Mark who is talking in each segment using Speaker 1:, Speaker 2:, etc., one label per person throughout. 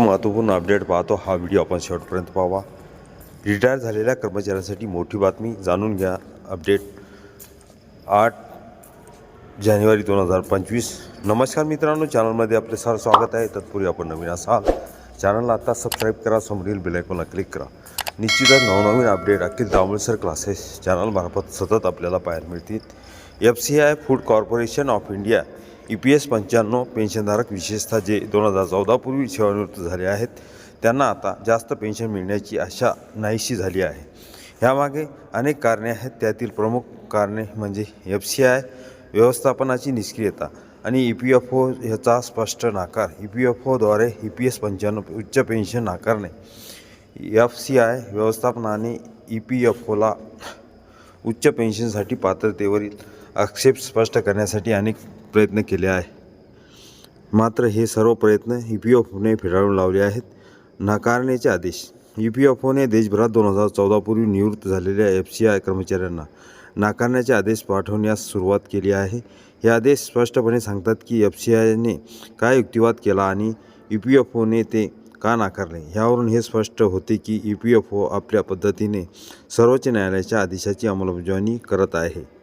Speaker 1: महत्त्वपूर्ण अपडेट पाहतो हा व्हिडिओ आपण शेवटपर्यंत पाहावा. रिटायर झालेल्या कर्मचाऱ्यांसाठी मोठी बातमी जाणून घ्या. अपडेट आठ जानेवारी दोन हजार पंचवीस. नमस्कार मित्रांनो चॅनलमध्ये आपले सर स्वागत आहे. तत्पूर्वी आपण नवीन असाल चॅनलला आता सबस्क्राईब करा समोरील बेलायकॉनला क्लिक करा. निश्चितच नवनवीन अपडेट अखिल दामोलसर क्लासेस चॅनलमार्फत सतत आपल्याला पाहायला मिळतील. F C I food corporation of India E P S पंच्याण्णव पेन्शनधारक विशेषतः जे दोन हजार चौदापूर्वी सेवानिवृत्त झाले आहेत त्यांना आता जास्त पेन्शन मिळण्याची आशा नाहीशी झाली आहे. ह्यामागे अनेक कारणे आहेत त्यातील प्रमुख कारणे म्हणजे एफ सी आय व्यवस्थापनाची निष्क्रियता आणि ई पी एफ ओ ह्याचा स्पष्ट नाकार. ई पी एफ ओद्वारे ई पी एस पंच्याण्णव उच्च पेन्शन नाकारणे एफ सी आय व्यवस्थापनाने ई पी एफ ओला उच्च पेन्शनसाठी पात्रतेवरील आक्षेप स्पष्ट करण्यासाठी अनेक प्रयत्न केले आहे. मात्र हे सर्व प्रयत्न ई पी एफ ओने फेटाळून लावले आहेत. नाकारण्याचे आदेश. ई पी एफ ओने देशभरात दोन हजार चौदापूर्वी निवृत्त झालेल्या एफ सी आय कर्मचाऱ्यांना नाकारण्याचे आदेश पाठवण्यास सुरुवात केली आहे. हे आदेश स्पष्टपणे सांगतात की एफ सी आयने काय युक्तिवाद केला आणि ई पी एफ ओने ते का नाकारले? ह्यावरून हे स्पष्ट होते की ई पी एफ ओ आपल्या पद्धतीने सर्वोच्च न्यायालयाच्या आदेशाची अंमलबजावणी करत आहे.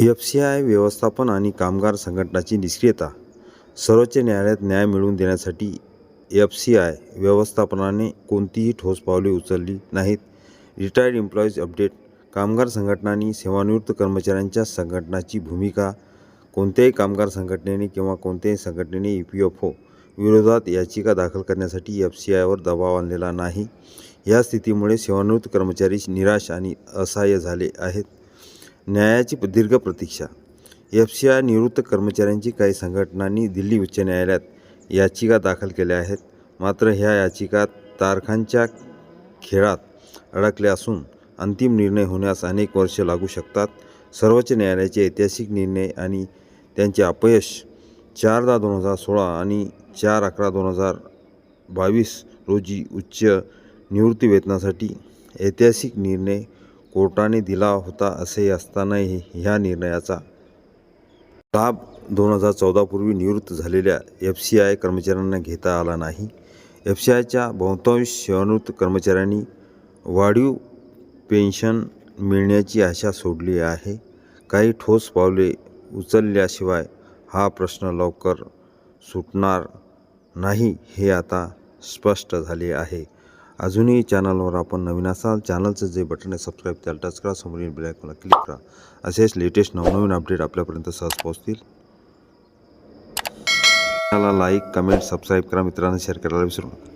Speaker 1: एफ सी आय व्यवस्थापन आणि कामगार संघटनाची निष्क्रियता. सर्वोच्च न्यायालयात न्याय मिळवून देण्यासाठी एफ सी आय व्यवस्थापनाने कोणतीही ठोस पावले उचलली नाहीत. रिटायर्ड एम्प्लॉईज अपडेट कामगार संघटनांनी सेवानिवृत्त कर्मचाऱ्यांच्या संघटनाची भूमिका कोणत्याही कामगार संघटनेने किंवा कोणत्याही संघटनेने ई पी एफ ओ विरोधात याचिका दाखल करण्यासाठी एफ सी आयवर दबाव आणलेला नाही. या स्थितीमुळे सेवानिवृत्त कर्मचारी निराश आणि असहाय्य झाले आहेत. न्यायाची दीर्घ प्रतीक्षा. एफ सी आय निवृत्त कर्मचाऱ्यांची काही संघटनांनी दिल्ली उच्च न्यायालयात याचिका दाखल केल्या आहेत. मात्र ह्या याचिका तारखांच्या खेळात अडकल्या असून अंतिम निर्णय होण्यास अनेक वर्ष लागू शकतात. सर्वोच्च न्यायालयाचे ऐतिहासिक निर्णय आणि त्यांचे अपयश चार दहा दोन हजार सोळा आणि चार अकरा दोन हजार बावीस रोजी उच्च निवृत्तीवेतनासाठी ऐतिहासिक निर्णय कोर्टाने दिला होता असे असतानाही ह्या निर्णयाचा लाभ दोन हजार चौदापूर्वी निवृत्त झालेल्या एफ सी आय कर्मचाऱ्यांना घेता आला नाही. एफ सी आयच्या बहुतांश सेवानिवृत्त कर्मचाऱ्यांनी वाढीव पेन्शन मिळण्याची आशा सोडली आहे. काही ठोस पावले उचलल्याशिवाय हा प्रश्न लवकर सुटणार नाही हे आता स्पष्ट झाले आहे. अजूनही चॅनलवर आपण नवीन असाल चॅनलचं जे बटन आहे सबस्क्राईब त्याला टच करा समोरील बेलायकॉनला क्लिक करा. असेच लेटेस्ट नवनवीन अपडेट आपल्यापर्यंत सहज पोहोचतील. चॅनलला लाईक कमेंट सबस्क्राईब करा मित्रांना शेअर करायला विसरू नका.